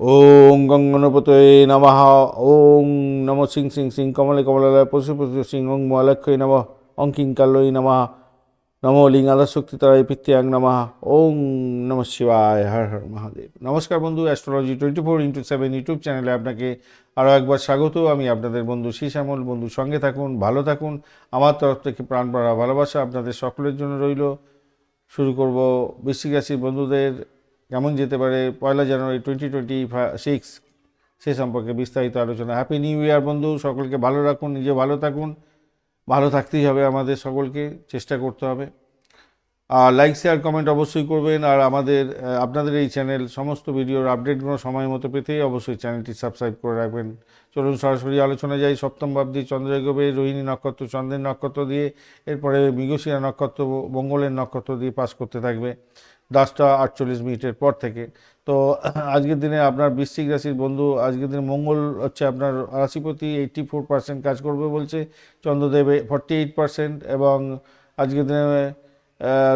ওং গঙ্গনপতয়ে নমঃ। ওং নম সিং সিং সিং কমলে কমলালয় পশু পশু সিং ওং মহালক্ষই নম। অং কিঙ্কালয় নমঃ। নমো লিঙ্গালা শক্তিতরায় পিত্যাং নমঃ। ওং নম শিবায়, হর হর মহাদেব। নমস্কার বন্ধু astrology twenty four into seven YouTube চ্যানেলে আপনাকে আরও একবার স্বাগত। আমি আপনাদের বন্ধু শ্যামল বন্ধু, সঙ্গে থাকুন, ভালো থাকুন। আমার তরফ থেকে প্রাণ ভরা ভালোবাসা আপনাদের সকলের জন্য রইল। শুরু করব বৃশ্চিক রাশির বন্ধুদের কেমন যেতে পারে, পয়লা জানুয়ারি টোয়েন্টি টোয়েন্টি সিক্স সে সম্পর্কে বিস্তারিত আলোচনা। হ্যাপি নিউ ইয়ার বন্ধু, সকলকে ভালো রাখুন, নিজে ভালো থাকুন। ভালো থাকতেই হবে আমাদের সকলকে, চেষ্টা করতে হবে। আর লাইক শেয়ার কমেন্ট অবশ্যই করবেন। আর আমাদের আপনাদের এই চ্যানেল সমস্ত ভিডিওর আপডেটগুলো সময় মতো পেতেই অবশ্যই চ্যানেলটি সাবস্ক্রাইব করে রাখবেন। চলুন সরাসরি আলোচনা যাই। সপ্তম ভাবদি চন্দ্রগবে রোহিণী নক্ষত্র, চন্দ্রের নক্ষত্র দিয়ে, এরপরে মৃগশিরা নক্ষত্র, মঙ্গলের নক্ষত্র দিয়ে পাস করতে থাকবে। দশটা আটচল্লিশ মিনিটের পর থেকে। তো আজকের দিনে আপনার বৃশ্চিক রাশির বন্ধু, আজকের দিনে মঙ্গল হচ্ছে আপনার রাশিপতি, এইট্টি ফোর পার্সেন্ট কাজ করবে বলছে। চন্দ্রদেবে ফর্টি এইট পার্সেন্ট এবং আজকের দিনে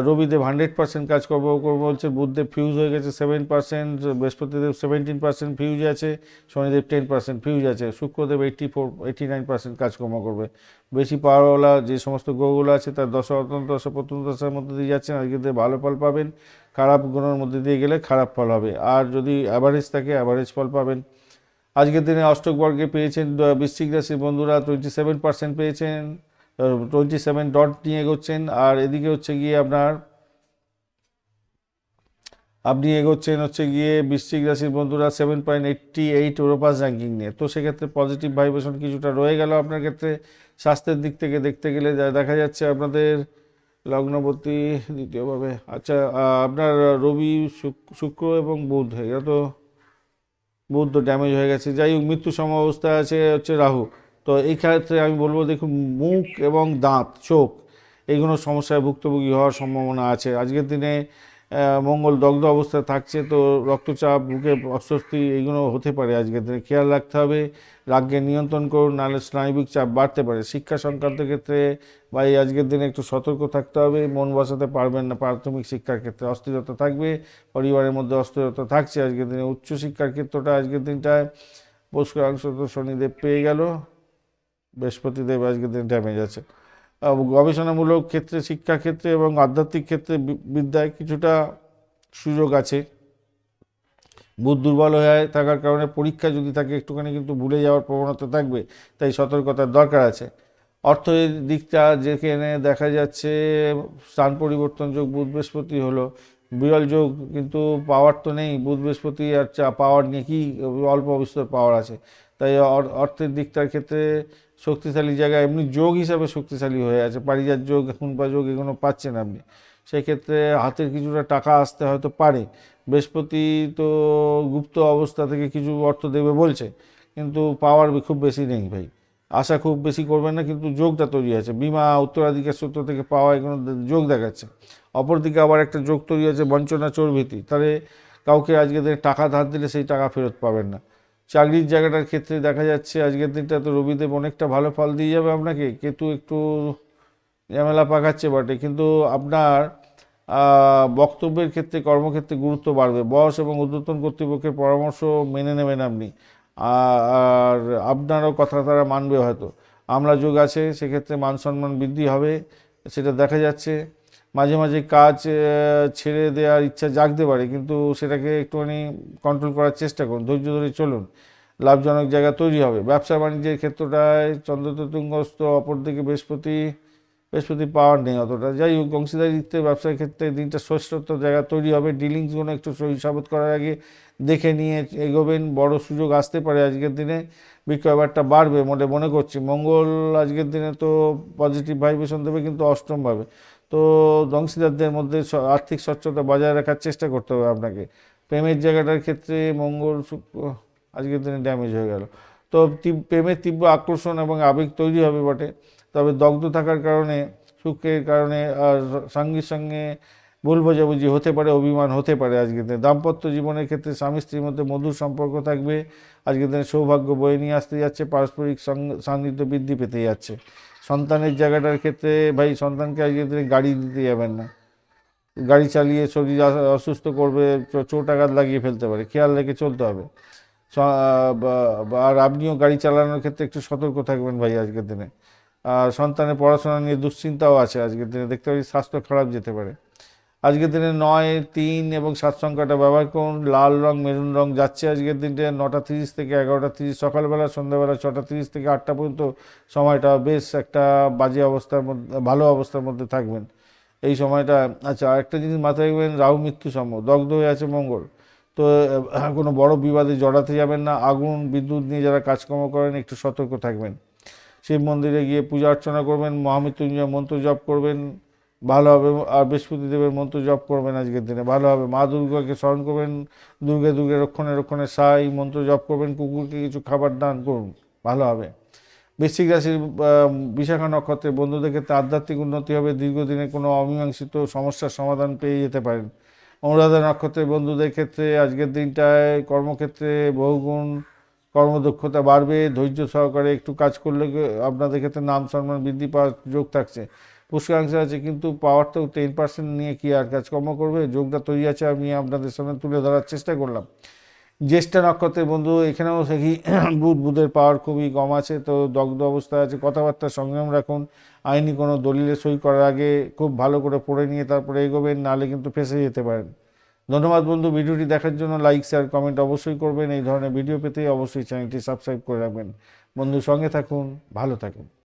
রবিদেব হান্ড্রেড পার্সেন্ট কাজ করব করব বলছে। বুধদেব ফিউজ হয়ে গেছে seven percent, Brihaspatidev seventeen percent fuse আছে, শনিদেব টেন পার্সেন্ট ফিউজ আছে, Shukradev eighty four, eighty nine percent কাজকর্ম করবে। বেশি পাওয়ারওয়ালা যে সমস্ত গ্রহগুলো আছে, তার দশ অত্যন্ত দশ প্রত্যন্ত দশার মধ্যে দিয়ে যাচ্ছেন। আজকে ভালো ফল পাবেন। খারাপ গুণের মধ্যে দিয়ে গেলে খারাপ ফল হবে। আর যদি অ্যাভারেজ থাকে অ্যাভারেজ ফল পাবেন। আজকের দিনে অষ্টক বর্গে পেয়েছেন বৃশ্চিক রাশির বন্ধুরা টোয়েন্টি সেভেন পার্সেন্ট পেয়েছেন টোয়েন্টি সেভেন ডট নিয়ে এগোচ্ছেন। আর এদিকে হচ্ছে গিয়ে আপনার, আপনি এগোচ্ছেন হচ্ছে গিয়ে বৃশ্চিক রাশির বন্ধুরা সেভেন পয়েন্ট এইটটি এইট ওরোপাস র্যাঙ্কিং নিয়ে। তো সেক্ষেত্রে পজিটিভ ভাইব্রেশন কিছুটা রয়ে গেল আপনার ক্ষেত্রে। স্বাস্থ্যের দিক থেকে দেখতে গেলে দেখা যাচ্ছে আপনাদের লগ্নবতী দ্বিতীয়ভাবে আচ্ছা আপনার রবি, শুক- শুক্র এবং বুধ, এরা তো বুধ তো ড্যামেজ হয়ে গেছে। যাই হোক মৃত্যু সম অবস্থায় আছে হচ্ছে রাহু। তো এই ক্ষেত্রে আমি বলব, দেখুন, মুখ এবং দাঁত, চোখ এইগুলো সমস্যায় ভুক্তভোগী হওয়ার সম্ভাবনা আছে। আজকের দিনে মঙ্গল দগ্ধ অবস্থায় থাকছে, তো রক্তচাপ, বুকে অস্বস্তি এইগুলো হতে পারে আজকের দিনে খেয়াল রাখতে হবে, রাগকে নিয়ন্ত্রণ করুন, নাহলে স্নায়বিক চাপ বাড়তে পারে। শিক্ষা সংক্রান্ত ক্ষেত্রে বা এই আজকের দিনে একটু সতর্ক থাকতে হবে, মন বসাতে পারবেন না প্রাথমিক শিক্ষার ক্ষেত্রে। অস্থিরতা থাকবে, পরিবারের মধ্যে অস্থিরতা থাকছে আজকের দিনে। উচ্চশিক্ষার ক্ষেত্রটা আজকের দিনটায় পুষ্করাংশ তো শনিদেব পেয়ে গেল, বৃহস্পতিদেব আজকের দিন ড্যামেজ আছে। গবেষণামূলক ক্ষেত্রে শিক্ষা ক্ষেত্রে এবং আধ্যাত্মিক ক্ষেত্রে বিদ্যায় কিছুটা সুযোগ আছে। বুধ দুর্বল হয়ে থাকার কারণে পরীক্ষা যদি থাকে, একটুখানি কিন্তু ভুলে যাওয়ার প্রবণতা থাকবে, তাই সতর্কতার দরকার আছে। অর্থের দিকটা যেখানে দেখা যাচ্ছে, স্থান পরিবর্তন যোগ বুধ বৃহস্পতি হলো। বিরল যোগ কিন্তু পাওয়ার তো নেই, বুধ বৃহস্পতি আর চা- পাওয়ার নিয়ে কি অল্প বিস্তর পাওয়ার আছে। তাই অর্থের দিকটার ক্ষেত্রে শক্তিশালী জায়গায়, এমনি যোগ হিসাবে শক্তিশালী হয়ে আছে। পারিজাত যোগ বা যোগ এগুলো পাচ্ছেন আপনি। সেক্ষেত্রে হাতের কিছুটা টাকা আসতে হয়তো পারে। বৃহস্পতি তো গুপ্ত অবস্থা থেকে কিছু অর্থ দেবে বলছে, কিন্তু পাওয়ার খুব বেশি নেই ভাই। আশা খুব বেশি করবেন না, কিন্তু যোগটা তৈরি আছে। বিমা উত্তরাধিকার সূত্র থেকে পাওয়া এগুলো যোগ দেখাচ্ছে। অপরদিকে আবার একটা যোগ তৈরি আছে, বঞ্চনা চর্বিতি তাহলে কাউকে আজকে টাকা ধার দিলে সেই টাকা ফেরত পাবেন না। চাকরির জায়গাটার ক্ষেত্রে দেখা যাচ্ছে আজকের দিনটা তো রবিদেব অনেকটা ভালো ফল দিয়ে যাবে আপনাকে। কেতু একটু ঝামেলা পাকাচ্ছে বটে, কিন্তু আপনার বক্তব্যের ক্ষেত্রে, কর্মক্ষেত্রে গুরুত্ব বাড়বে। বস এবং ঊর্ধ্বতন কর্তৃপক্ষের পরামর্শ মেনে নেবেন আপনি। আর আপনারও কথা তারা মানবে হয়তো। আমরা যোগ আছে, সেক্ষেত্রে মান সম্মান বৃদ্ধি হবে, সেটা দেখা যাচ্ছে। মাঝে মাঝে কাজ ছেড়ে দেওয়ার ইচ্ছা জাগতে পারে, কিন্তু সেটাকে একটুখানি কন্ট্রোল করার চেষ্টা করুন, ধৈর্য ধরে চলুন। লাভজনক জায়গা তৈরি হবে। ব্যবসা বাণিজ্যের ক্ষেত্রটায় চন্দ্র তুঙ্গস্ত অপরদিকে বৃহস্পতি বৃহস্পতি পাওয়ার নেই অতটা। যাই হোক, অংশীদারিত্বে, ব্যবসার ক্ষেত্রে দিনটা শ্রেষ্ঠত্ব জায়গা তৈরি হবে। ডিলিংসগুলো একটু সই সাবত করার আগে দেখে নিয়ে এগোবেন। বড় সুযোগ আসতে পারে আজকের দিনে। বিক্রয় বারটা বাড়বে মনে মনে করছি। মঙ্গল আজকের দিনে তো পজিটিভ ভাইব্রেশন দেবে, কিন্তু অষ্টমভাবে তো অংশীদারদের মধ্যে আর্থিক স্বচ্ছতা বজায় রাখার চেষ্টা করতে হবে আপনাকে। প্রেমের জায়গাটার ক্ষেত্রে মঙ্গল, শুক্র, আজকের দিনে ড্যামেজ হয়ে গেল। তো প্রেমের তীব্র আকর্ষণ এবং আবেগ তৈরি হবে বটে। তবে দগ্ধ থাকার কারণে, সুখের কারণে আর সঙ্গে সঙ্গে ভুল বোঝাবুঝি হতে পারে, অভিমান হতে পারে আজকের দিনে। দাম্পত্য জীবনের ক্ষেত্রে স্বামী স্ত্রীর মধ্যে মধুর সম্পর্ক থাকবে। আজকের দিনে সৌভাগ্য বয়ে নিয়ে আসতে যাচ্ছে, পারস্পরিক সান্নিধ্য বৃদ্ধি পেতে যাচ্ছে। সন্তানের জায়গাটার ক্ষেত্রে ভাই সন্তানকে আজকে দিনে গাড়ি দিতে যাবেন না। গাড়ি চালিয়ে শরীর অসুস্থ করবে চোট আঘাত লাগিয়ে ফেলতে পারে। খেয়াল রেখে চলতে হবে। আর আপনিও গাড়ি চালানোর ক্ষেত্রে একটু সতর্ক থাকবেন ভাই আজকের দিনে। আর সন্তানের পড়াশোনা নিয়ে দুশ্চিন্তাও আছে আজকের দিনে। দেখতে পাচ্ছি স্বাস্থ্য খারাপ যেতে পারে। আজকের দিনে নয়, তিন এবং সাত সংখ্যাটা ব্যবহার করুন। লাল রং, মেরুন রং যাচ্ছে আজকের দিনটা নটা তিরিশ থেকে এগারোটা তিরিশ। সকালবেলা, সন্ধ্যাবেলা ছটা তিরিশ থেকে আটটা পর্যন্ত সময়টা বেশ একটা বাজে অবস্থার মধ্যে, ভালো অবস্থার মধ্যে থাকবেন। এই সময়টা আচ্ছা আরেকটা জিনিস মাথায় রাখবেন, রাহু মৃত্যু সম দগ্ধ হয়ে আছে মঙ্গল। তো কোনো বড় বিবাদে জড়াতে যাবেন না। আগুন, বিদ্যুৎ নিয়ে যারা কাজকর্ম করেন, একটু সতর্ক থাকবেন। শিব মন্দিরে গিয়ে পূজা অর্চনা করবেন, মহামৃত্যুঞ্জয় মন্ত্র জপ করবেন। ভালো হবে, আর বৃহস্পতি দেবের মন্ত্র জপ করবেন আজকের দিনে। ভালো হবে। মা দুর্গাকে স্মরণ করবেন, দুর্গে দুর্গে রক্ষণে রক্ষণে সাই, মন্ত্র জপ করবেন, কুকুরকে কিছু খাবার দান করুন। ভালো হবে। বৃশ্চিক রাশির বিশাখা নক্ষত্রের বন্ধুদের ক্ষেত্রে আধ্যাত্মিক উন্নতি হবে। দীর্ঘদিনে কোনো অমীমাংসিত সমস্যার সমাধান পেয়ে যেতে পারেন। অনুরাধা নক্ষত্রের বন্ধুদের ক্ষেত্রে আজকের দিনটায় কর্মক্ষেত্রে বহুগুণ কর্মদক্ষতা বাড়বে। ধৈর্য সহকারে একটু কাজ করলে আপনাদের ক্ষেত্রে নাম সম্মান বৃদ্ধি পাওয়ার যোগ থাকছে। পুষ্কাংশ আছে, কিন্তু পাওয়ার তো টেন পার্সেন্ট নিয়ে কি আর কাজকর্ম করবে? যোগটা তৈরি আছে, আমি আপনাদের সামনে তুলে ধরার চেষ্টা করলাম। জ্যেষ্ঠা নক্ষত্রের বন্ধু, এখানেও দেখি বুধ, বুধের পাওয়ার খুবই কম আছে, তো দগ্ধ অবস্থায় আছে, কথাবার্তা সংযম রাখুন। আইনি কোনো দলিলে সই করার আগে খুব ভালো করে পড়ে নিয়ে তারপরে এগোবেন, নাহলে কিন্তু ফেসে যেতে পারেন। ধন্যবাদ বন্ধু, ভিডিওটি দেখার জন্য লাইক শেয়ার কমেন্ট অবশ্যই করবেন। এই ধরনের ভিডিও পেতে অবশ্যই চ্যানেলটি সাবস্ক্রাইব করে রাখবেন। বন্ধু, সঙ্গে থাকুন, ভালো থাকুন।